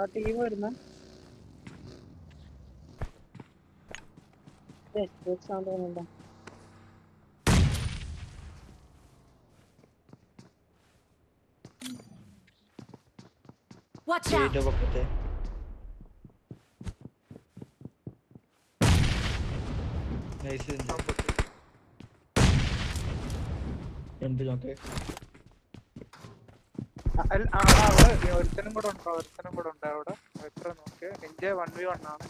ആ ടീം വരുന്ന. തോന്നുന്നുണ്ടോ Watch out! ഇതിന്റെ പക്കത്തെ നൈസ് രണ്ട് നോക്കേ ആ, അല്ല, ആ, ആ, അവിടെ ഒരുത്തനും കൂടെ ഉണ്ടോ? ഒരുത്തനും കൂടെ ഉണ്ടോ അവിടെ? എത്ര നോക്ക്. നിഞ്ച വൺ വി വൺ ആണ്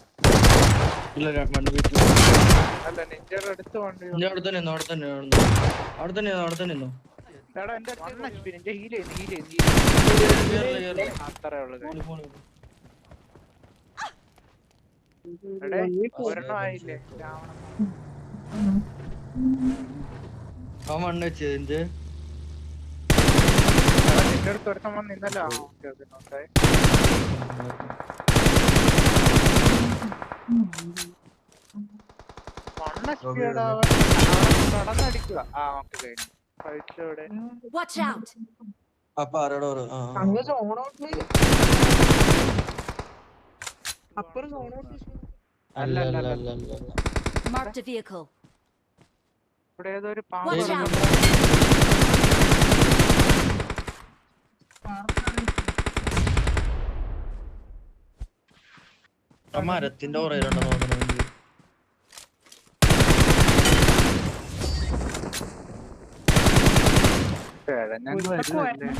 അല്ല നിഞ്ചയുടെ അടുത്ത് വൺ വി അവിടെ തന്നെ അവിടെ തന്നെ. അവിടെ തന്നെ നിന്നോ, അവിടെ തന്നെ എടാ എന്റെ നിഞ്ച ഹീൽ ചെയ്യുന്നു ഹീൽ ചെയ്യുന്നു. അത്രേ ഉള്ളു പോണി, പോണി. എടേ ഒരെണ്ണം ആയില്ലേ? രാവണം അവൻ മണ്ണ് വെച്ച് ഒരുത്തൻ വന്ന് പി കടന്നടിക്കുക ആ ഓക്കെ കഴിഞ്ഞു. out! അപ്പൊ ആരോടോ. അങ്ങ് സോൺ ഔട്ട് അപ്പുറം സോൺ ഔട്ട് അല്ല അല്ല അല്ല അല്ല അല്ല Marked a vehicle. ഇവിടെ ഏതോ ഒരു പാമ്പ് ആ മരത്തിന്റെ തോന്നുന്നു കിഴഞ്ഞങ്ങ് വരുന്നല്ലേ